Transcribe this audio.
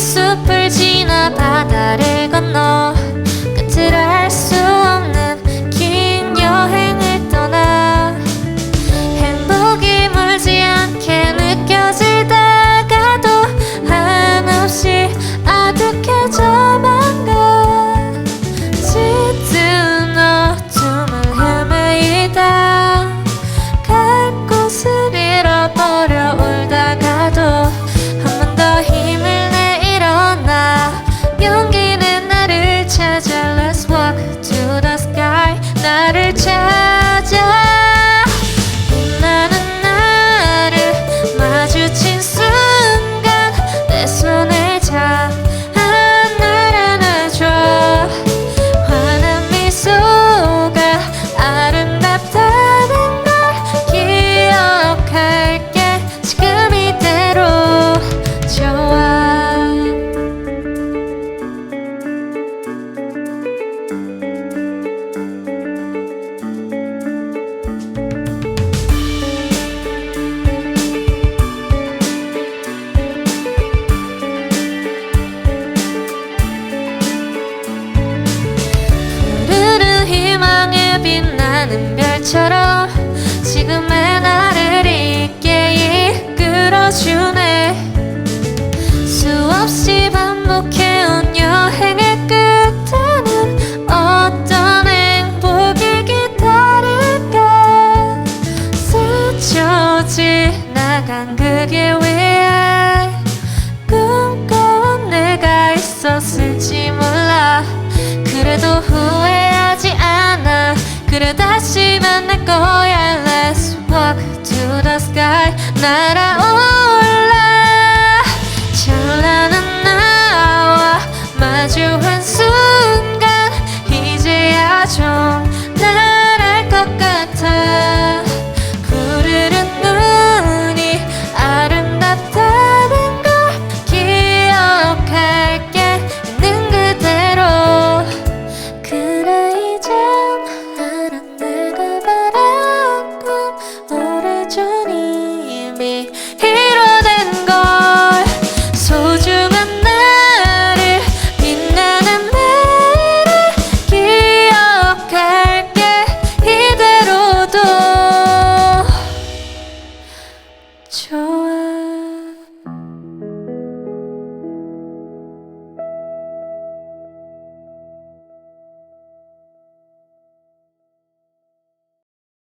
숲을 지나 바다를 나는 별처럼 지금의 나를 있게 이끌어주네. 수없이 반복해온 여행의 끝에는 어떤 행복이 기다릴까? 스쳐 지나간 그 길 위에 꿈꿔온 내가 있었을지 몰라. 그래도 후 그래 다시 만날 거야. Let's walk to the sky. 날아올라. 찬란한 나와 마주한 순간 이제야 좀